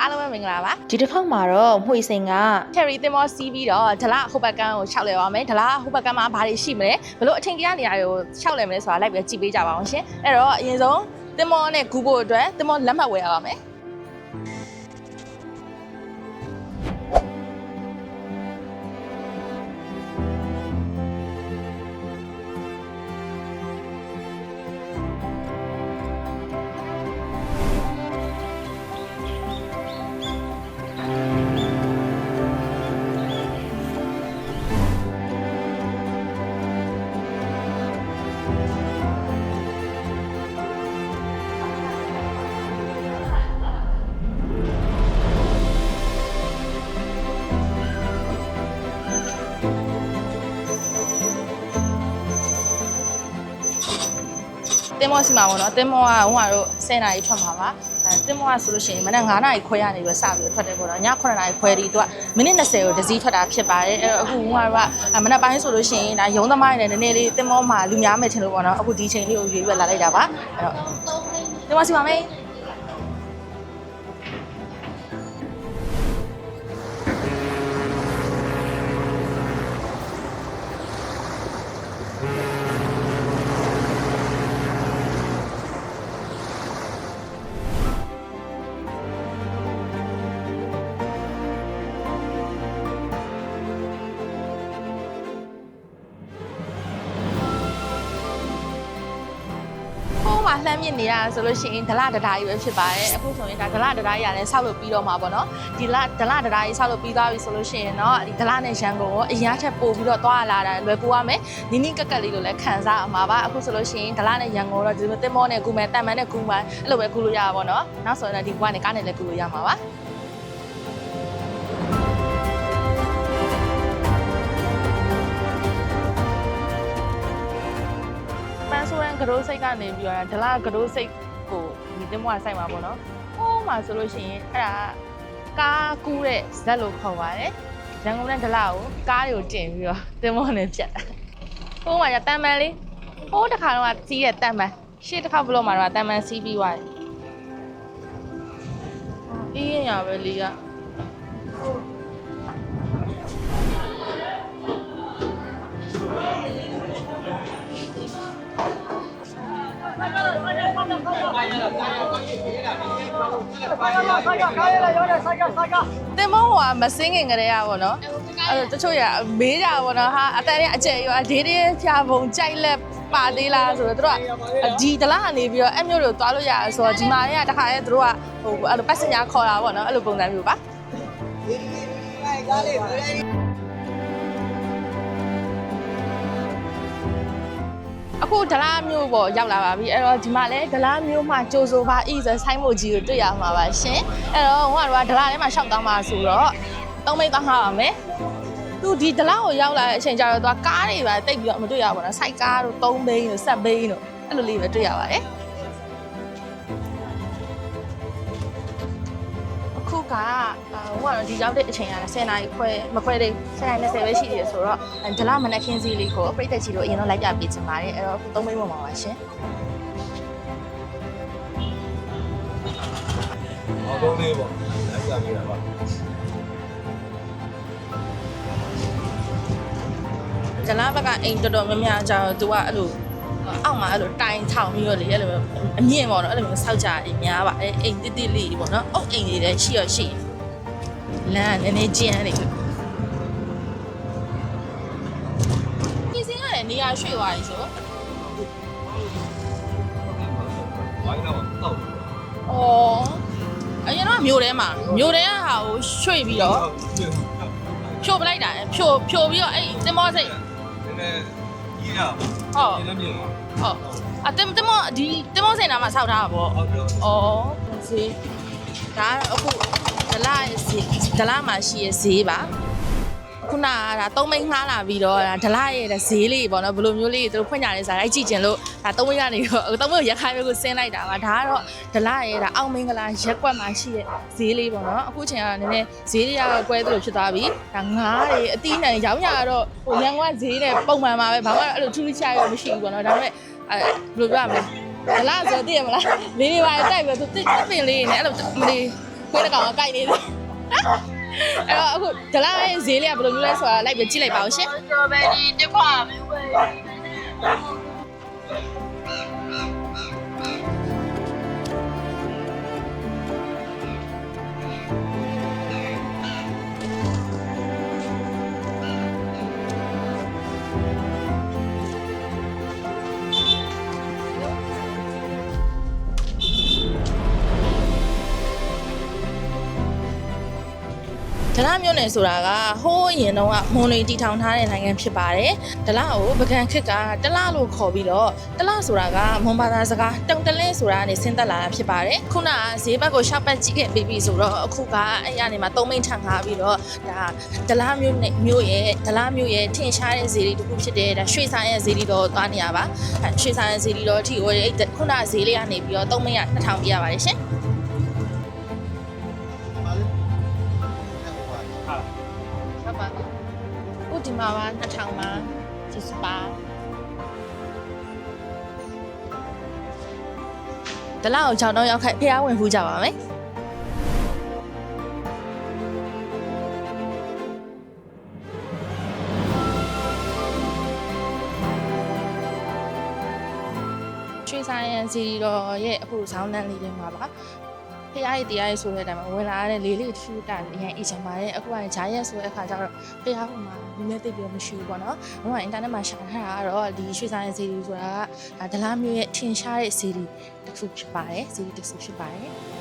အားလုံးပဲမင်္ဂလာပါဒီတစ်ခေါက်မှာတော့မှွေစင်က cherry သင်္ဘောစီးပြီးတော့ဒလဟိုဘက်ကန်းကိုရှောက်လဲပါမယ်ဒလဟိုဘက်ကန်းမှာဘာတွေရှိမလဲဘလို့အထင်ကြီးနေရာတွေကိုရှောက်လဲမလဲဆိုတာလိုက်ပြီးကြည့်ပေးကြပါအောင်ရှင်အဲ့တော့အရင်ဆုံးသင်္ဘောနဲ့ကူးဖို့အတွက်သင်္ဘောလက်မှတ်ဝယ်ရပါမယ် တင်မောစီမှာပေါ့နော်တင်မောကဟိုကတော့10နာရီထွက်မှာပါအဲတင်မောကဆိုလို့ရှိရင်မနက်9နာရီခွဲရနေပြီးစပြီးထွက်တယ်ပေါ့နော်ည9နာရီခွဲဒီသူကမိနစ်20ကိုတစ်စီးထွက်တာဖြစ်ပါတယ်အဲအခုဟိုကတော့မနက်ပိုင်းဆိုလို့ရှိရင်ဒါရုံးသမားတွေနဲ့နည်းနည်းလေးတင်မောမှာလူများမယ်ထင်လို့ပေါ့နော်အခုဒီချိန်လေးကိုရွေးပြလာလိုက်တာပါအဲတော့တင်မောစီပါမယ် လှမ်းမြင့်နေရဆိုလို့ရှိရင်ဒလတဒါကြီးပဲဖြစ်ပါတယ်အခုဆိုရင်ဒါဒလတဒါကြီးရတယ်ဆောက်လို့ပြီးတော့မှာပေါ့နော်ဒီလဒလတဒါကြီးဆောက်လို့ပြီးသွားပြီဆိုလို့ရှိရင်တော့ဒီဒလနဲ့ရန်ကုန်ကိုအရင်ထက်ပို့ပြီးတော့သွားလာတာလွယ်ကူရမယ်နီးနီးကက်ကက်လေးလိုလည်းခံစားအမှာပါအခုဆိုလို့ရှိရင်ဒလနဲ့ရန်ကုန်တော့ဒီလိုတင်မောနဲ့ကူမယ်တန်မန်နဲ့ကူမယ်အဲ့လိုပဲကူလို့ရပါပေါ့နော်နောက်ဆိုရင်တော့ဒီကွာနဲ့ကားနဲ့လည်းကူလို့ရမှာပါပ ရန်ကရိုးစိတ်ကနေပြီးတော့ဒလကရိုးစိတ်ကိုဒီတင်မွားဆိုင်မှာပေါ့နော်။ဟိုးမှာဆိုလို့ရှိရင်အဲ့ဒါကားကူးတဲ့ဇက်လို့ခေါ်ပါတယ်။ရန်ကုန်နဲ့ဒလကိုကားတွေကိုတင်ပြီးတော့တင်မွားနဲ့ဖြတ်တာ။ဟိုးမှာじゃတန်မန်လေးဟိုးတစ်ခါတော့စီးတဲ့တန်မန်ရှေ့တစ်ခါဘလို့မှာတော့တန်မန်စီးပြီးသွားတယ်။အေးရပဲလေးက တင်မောကမစင်းခင်ကလေးရပါတော့။အဲ့တော့တချို့ရမေးကြပါတော့ဟာအတန်ရအကျယ်ရောဒေးဒေးဖြာပုံကြိုက်လက်ပါသေးလားဆိုတော့တို့ကဒီဒလားကနေပြီးတော့အဲ့မျိုးတွေကိုသွားလို့ရတယ်ဆိုတော့ဒီမှာရတခါရဲတို့ကဟိုအဲ့လိုပတ်စင်ညာခေါ်တာပေါ့နော်အဲ့လိုပုံစံမျိုးပါ အခုဒလားမျိုးပေါ့ရောက်လာပါပြီအဲ့တော့ဒီမှာလဲဒလားမျိုးမှာကြိုးစိုးပါဤဆိုဆိုင်းမို့ကြီးကိုတွေ့ရမှာပါရှင်အဲ့တော့ဟိုကတော့ဒလားထဲမှာရှောက်တောင်းပါဆိုတော့သုံးမိတ်သွားမှာပါမယ်သူဒီဒလားကိုရောက်လာတဲ့အချိန်ကျတော့သူကကားတွေပါတိတ်ပြီးတော့မတွေ့ရပါဘူးနော်စိုက်ကားတို့သုံးဘိန်းတို့ဆက်ဘိန်းတို့အဲ့လိုလေးပဲတွေ့ရပါတယ် ခုကအာဟိုကတော့ဒီရောက်တဲ့အချိန်က10နာရီခွဲမခွဲသေး10နာရီ20ပဲရှိသေးတယ်ဆိုတော့ဒလားမနက်ခင်းစီးလေးကိုပြိတက်ကြီးတို့အရင်တော့လိုက်ပြပေးချင်ပါတယ်အဲ့တော့အခုသုံးဘိန်းပေါ်မှာပါရှင်အော်သုံးလေးပေါ့လိုက်ပြပေးတာပါဇလားဘက်ကအိမ်တော်တော်များများကျတော့သူကအဲ့လို အောက်မှာအဲ့လိုတိုင်ထောင်ပြီးတော့လေအဲ့လိုအမြင့်ပေါ့နော်အဲ့လိုမျိုးစောက်ကြအိမ်များပါအဲ့အိမ်တိတိလေးပေါ့နော်အုတ်အိမ်လေးလည်းရှိရရှိလမ်းကနည်းနည်းကျန်းနေဒီစင်းကလည်းနေရာရွှေ့သွားပြီဆိုဝိုင်းတော့တောက်ဩအရင်တော့မြို့ထဲမှာမြို့ထဲကဟာကိုရွှေ့ပြီးတော့ဖြိုပလိုက်တာဖြိုဖြိုပြီးတော့အဲ့တင်မောစိတ်နည်းနည်းကြီးတာဟုတ်ဒီလည်းမြင်ပါ ဟုတ်အတင်တင်မောဒီတင်မောစိတ်နာမှာစောက်ထားတာပေါ့ဟုတ်တယ်။အော်ဈေးဒါကတော့အခုဒလာရဲ့ဈေးဒလာမှာရှိရဲ့ဈေးပါ။ ခုနကဒါသုံးမိန်းငှားလာပြီးတော့ဒါဒလာရဲ့ဈေးလေးပေါ့နော်ဘယ်လိုမျိုးလေးသူတို့ဖွင့်ကြလဲဆိုတာအဲ့ကြည့်ကျင်လို့ဒါသုံးမိန်းကနေတော့သုံးမိန်းကိုရက်ခိုင်းမျိုးကိုဆင်းလိုက်တာပါဒါကတော့ဒလာရဲ့ဒါအောက်မင်္ဂလာရက်ကွက်မှာရှိရဲ့ဈေးလေးပေါ့နော်အခုချိန်ကနည်းနည်းဈေးတွေကကွဲသလိုဖြစ်သွားပြီဒါငါးတွေအတီးနဲ့ရောင်းရတော့ဟိုရန်ကုန်ကဈေးနဲ့ပုံမှန်ပါပဲဘာမှအဲ့လိုထူးထူးခြားခြားမရှိဘူးပေါ့နော်ဒါပေမဲ့အဲဘယ်လိုပြောရမလဲဒလားဆိုသိရမလားလေးလေးပါတိုက်ပြီးသူတစ်ပင်လေးနဲ့အဲ့လိုမလေးခွေးတစ်ကောင်ကကြိုက်နေတယ် အဲ့တော့အခုဒလာရဲ့ဈေးလေးကဘယ်လိုမျိုးလဲဆိုတာလိုက်ပြီးကြည့်လိုက်ပါဦးရှင်စတော်ဘယ်ရီတစ်ခွာမျိုးပဲ လမြို့နယ်ဆိုတာကဟိုးရင်တော့မွန်တွေတီထောင်ထားတဲ့နိုင်ငံဖြစ်ပါတယ်ဒလကိုပကံခစ်ကတလလို့ခေါ်ပြီးတော့တလဆိုတာကမွန်ဘာသာစကားတုံတလင်းဆိုတာကနေဆင်းသက်လာတာဖြစ်ပါတယ်ခုနကဈေးဘက်ကိုရှောက်ပတ်ကြည့်ခဲ့ပြီးပြီဆိုတော့အခုကအဲ့ရနေမှာသုံးမိန်ထန်ထားပြီးတော့ဒါဒလမြို့နယ်မြို့ရဲ့ဒလမြို့ရဲ့ထင်ရှားတဲ့ဈေးလေးတစ်ခုဖြစ်တဲ့ဒါရွှေဆိုင်ရဲ့ဈေးလေးတော့သွားနေရပါအဲ့ရွှေဆိုင်ရဲ့ဈေးလေးတော့အထီကိုအဲ့ခုနကဈေးလေးကနေပြီးတော့သုံးမိန်က2000ပြရပါတယ်ရှင် 90ပါပါ2000ပါကျေးဇူးပါတလောက်6တောင်းရောက်ခိုက်ဖះဝင်ဖူးကြပါမယ်ရွှေဆိုင်ရန်စီတော်ရဲ့အခုဇောင်းလန်းလေးတွေမှာပါ ဖះရည်တရားရည်ဆိုတဲ့အတိုင်းမှာဝင်လာတဲ့လေးလေးထူးတာအရင်အချိန်ပါတယ်အခုကဂျာရက်ဆိုတဲ့အခါကျတော့ဖះဟိုမှာနည်းနည်းသိပ်ပြီးတော့မရှိဘူးပေါ့နော်။ဟိုကအင်တာနက်မှာရှာထားတာကတော့ဒီရွှေဆိုင်စီရီဆိုတာကဒလားမျိုးရဲ့ထင်ရှားတဲ့စီရီတစ်ခုဖြစ်ပါတယ်စီရီတစ်ခုဖြစ်ပါတယ်။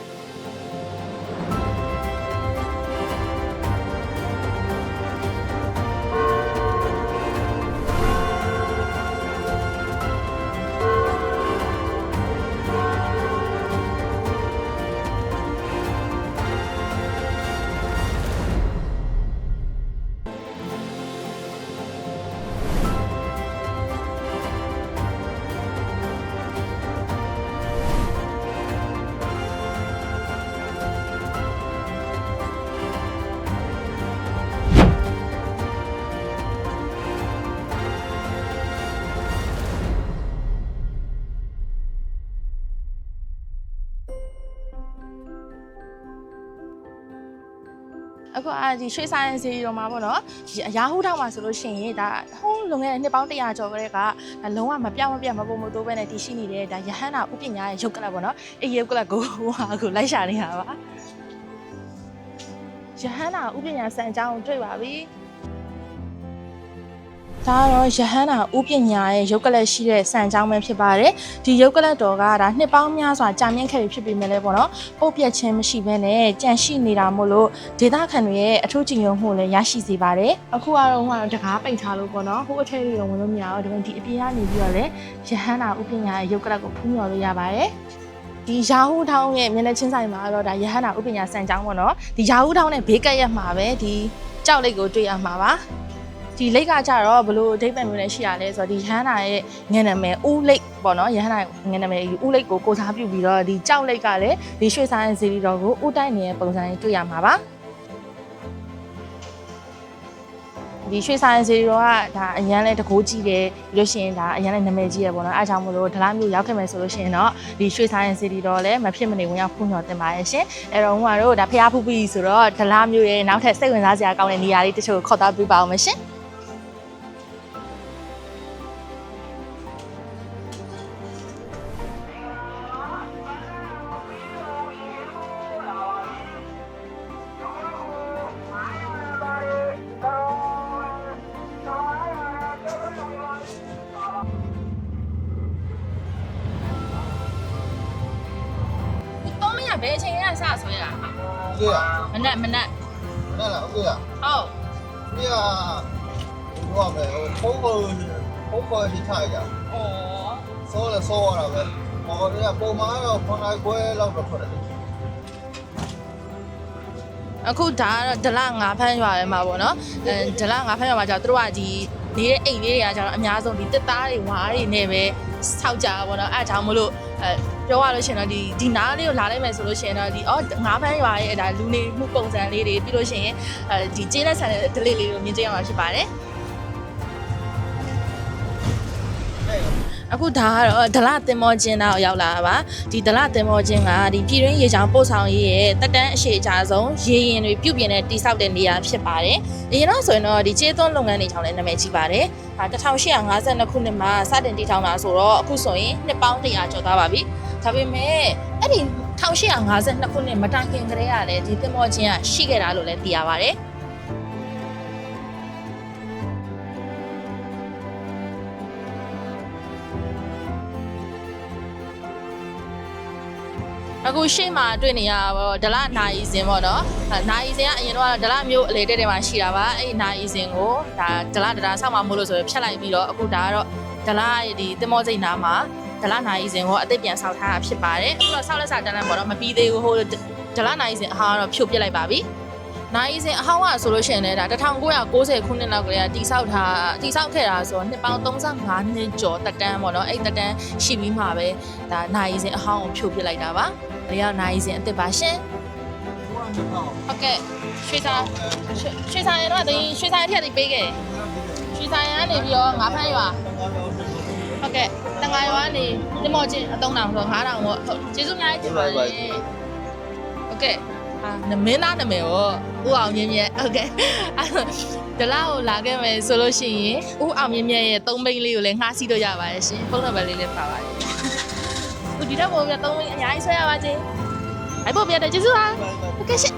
ခုအာဒီရွှေဆိုင်စီရောမှာပေါ့နော်ဒီအရာဟူထောက်မှာဆိုလို့ရှိရင်ဒါဟိုးလွန်ခဲ့တဲ့နှစ်ပေါင်း100ကျော်ကလေးကဒါလုံးဝမပြောင်းမပြတ်မပုံမတိုးပဲနဲ့တည်ရှိနေတဲ့ဒါယဟန္တာဥပညာရဲ့ရုပ်ကလပ်ပေါ့နော်အဲ့ရုပ်ကလပ်ကိုဟိုဟာကိုလိုက်ရှာနေတာပါယဟန္တာဥပညာစံအကြောင်းကိုတွေ့ပါပြီ ဒါကတော့ယဟန္တာဥပညာရဲ့ရုပ်ကလပ်ရှိတဲ့စံအကြောင်းပဲဖြစ်ပါတယ်ဒီရုပ်ကလပ်တော်ကဒါနှစ်ပေါင်းများစွာကြာမြင့်ခဲ့ပြီဖြစ်ပေမဲ့လည်းပေါ့နော်ပုတ်ပြတ်ခြင်းမရှိဘဲနဲ့ကြန့်ရှိနေတာမို့လို့ဒေတာခန်တွေရဲ့အထူးကြည်ညိုမှုလည်းရရှိစေပါတယ်အခုကတော့ဟိုကတော့တကားပိတ်ထားလို့ပေါ့နော်ဟိုအထက်တွေတော့ဝင်လို့မရတော့ဒီမဲ့ဒီအပြင်ကနေပြီးတော့လည်းရဟန္တာဥပညာရဲ့ရုပ်ကလပ်ကိုဖူးမြော်လို့ရပါတယ်ဒီရာဟုထောင်းရဲ့မျက်နှာချင်းဆိုင်မှာတော့ဒါရဟန္တာဥပညာစံကြောင်းပေါ့နော်ဒီရာဟုထောင်းနဲ့ဘေးကပ်ရက်မှာပဲဒီကြောက်လိတ်ကိုတွေ့ရမှာပါ ဒီလိတ်ကကြတော့ဘလို့အဓိပ္ပာယ်မျိုးနဲ့ရှိရလဲဆိုတော့ဒီရဟန္တာရဲ့ငယ်နာမည်ဦးလိတ်ပေါ့နော်ရဟန္တာငယ်နာမည်ဦးလိတ်ကိုကိုစားပြုပြီးတော့ဒီကြောက်လိတ်ကလည်းဒီရွှေဆိုင်ဇီရီတော်ကိုဦးတိုက်နေတဲ့ပုံစံကြီးတွေ့ရမှာပါဒီရွှေဆိုင်စီရောကဒါအရန်လဲတကိုးကြီးတယ်ပြီးလို့ရှိရင်ဒါအရန်လဲနာမည်ကြီးရပေါ့နော်အားကြောင့်မလို့ဒလားမျိုးရောက်ခဲ့မယ်ဆိုလို့ရှိရင်တော့ဒီရွှေဆိုင်စီတီတော့လည်းမဖြစ်မနေဝင်ရောက်ဖူးညော်တင်ပါရဲ့ရှင်အဲ့တော့ဟိုကတော့ဒါဖျားဖူးပြီးဆိုတော့ဒလားမျိုးရဲ့နောက်ထပ်စိတ်ဝင်စားစရာကောင်းတဲ့နေရာလေးတချို့ခေါ်သွားပြပါအောင်မရှင် ဘယ်အချိန်ကစဆွဲတာဟာ။ဒီကမနက်မနက်နဲ့လားဟုတ်ကဲ့ဟုတ်။ဒီကဟိုပဲဟိုပုံပုံပုံပေါ်ထိထားရ။ဩစောလဲစောရတာပဲ။ဟောဒီကပုံမှန်တော့ခွန်လိုက်ခွဲလောက်တော့ထွက်တယ်အခုဒါကတော့ဒလ9ဖန်းရွာထဲမှာပေါ့နော်အဲဒလ9ဖန်းရွာမှာကျတော့သူတို့ကဒီနေတဲ့အိမ်လေးတွေကကျတော့အများဆုံးဒီတက်သားတွေဝါးတွေနဲ့ပဲဆောက်ကြတာပေါ့နော်အဲဒါကြောင့်မလို့အဲ ပြောရလို့ရှိရင်တော့ဒီဒီနားလေးကိုလာလိုက်မယ်ဆိုလို့ရှိရင်တော့ဒီအော်ငါးဖမ်းရွာရဲ့ဒါလူနေမှုပုံစံလေးတွေပြီးလို့ရှိရင်အဲဒီကျေးလက်ဆန်တဲ့ဒလေးလေးကိုမြင်ကြရမှာဖြစ်ပါတယ်အခုဒါကတော့ဒလတင်မောချင်းတော့ရောက်လာတာပါဒီဒလတင်မောချင်းကဒီပြည်တွင်းရေချောင်ပို့ဆောင်ရေးရဲ့တက်တန်းအရှိအကြဆုံးရေရင်တွေပြုပြင်တဲ့တိဆောက်တဲ့နေရာဖြစ်ပါတယ်အရင်တော့ဆိုရင်တော့ဒီကျေးသွန်းလုပ်ငန်းတွေချောင်းလည်းနာမည်ကြီးပါတယ်ဒါ1852ခုနှစ်မှာစတင်တည်ထောင်တာဆိုတော့အခုဆိုရင်နှစ်ပေါင်း100ကျော်သွားပါပြီ ဒါပေမဲ့အဲ့ဒီ1852ခုနှစ်မတိုင်ခင်ကတည်းကလည်းဒီတင်မောချင်းကရှိခဲ့တာလို့လည်းသိရပါတယ်အခုရှေ့မှာတွေ့နေရတာပေါ့ဒလနာယီစင်ပေါ့နော်အဲနာယီစင်ကအရင်တော့ဒလမျိုးအလေတက်တယ်မှာရှိတာပါအဲ့ဒီနာယီစင်ကိုဒါဒလဒဒါဆောက်မှာမို့လို့ဆိုရင်ဖြတ်လိုက်ပြီးတော့အခုဒါကတော့ဒလရဲ့ဒီတင်မောစိတ်နာမှာ ဒလနာယီစင်ကိုအသစ်ပြန်ဆောက်ထားတာဖြစ်ပါတယ်အခုတော့ဆောက်လက်စာတန်းတန်းပေါ့နော်မပြီးသေးဘူးဟိုဒလနာယီစင်အဟာကတော့ဖြိုတ်ပစ်လိုက်ပါပြီနိုင်စင်အဟောင်းကဆိုလို့ရှိရင်လည်းဒါ1990ခုနှစ်လောက်ကလေးကတိဆောက်ထားတိဆောက်ခဲ့တာဆိုတော့နှစ်ပေါင်း35နှစ်ကျော်တက်တန်းပေါ့နော်အဲ့တက်တန်းရှိပြီးမှပဲဒါနိုင်စင်အဟောင်းကိုဖြိုတ်ပစ်လိုက်တာပါ။ဒါရောက်နိုင်စင်အစ်စ်ပါရှင်။ဟုတ်ကဲ့ဟုတ်ကဲ့ရွှေစာရွှေရွှေစာရတော့တင်ရွှေစာရထက်တိပေးခဲ့ရွှေစာရကနေပြီးတော့ငါးဖန်းရွာ ဟုတ်ကဲ့တန်ငါရွာကနေတင်မော်ချင်းအတုံးတောင်ဆို9000ပေါ့ဟုတ်ကျေးဇူးအများကြီးတင်ပါတယ်ဟုတ်ကဲ့အာနမင်းသားနာမည်ရောဦးအောင်မြင့်မြတ်ဟုတ်ကဲ့ဒလာကိုလာခဲ့မယ်ဆိုလို့ရှိရင်ဦးအောင်မြင့်မြတ်ရဲ့သုံးမိန်းလေးကိုလည်းငှားစီးလို့ရပါတယ်ရှင်ဖုန်းနံပါတ်လေးလည်းပါပါတယ်ဦးဒီတော့ပုံပြသုံးမိန်းအများကြီးဆွဲရပါစေအဲ့ပုံပြတဲ့ကျေးဇူးပါဟုတ်ကဲ့ရှင်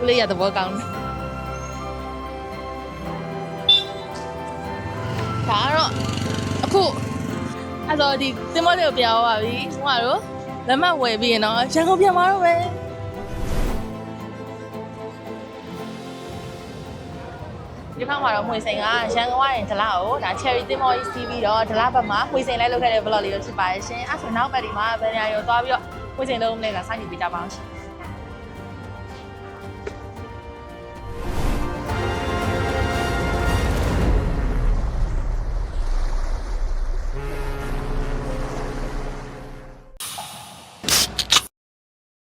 ဦးလေးရသဘောကောင်းတယ်ဒါကတော့ အခုအဲ့တော့ဒီတင်မောလေးကိုပြောပါပြီဟိုကတော့လက်မှတ်ဝယ်ပြီးရင်တော့ရန်ကုန်ပြန်มาတော့ပဲဒီခါမှာတော့မွေစိန်ကရန်ကုန်ကနေဒလာကိုဒါ cherry တင်မောကြီးစီးပြီးတော့ဒလာဘက်မှာမွေစိန်လိုက်လုပ်ခဲ့တဲ့ vlog လေးကိုဖြစ်ပါတယ်ရှင်အဲ့ဆိုနောက်ပတ်ဒီမှာဗန်ညာရောသွားပြီးတော့မွေစိန်လုံးလေးကစိုင်းနေပေးကြပါအောင်ရှင်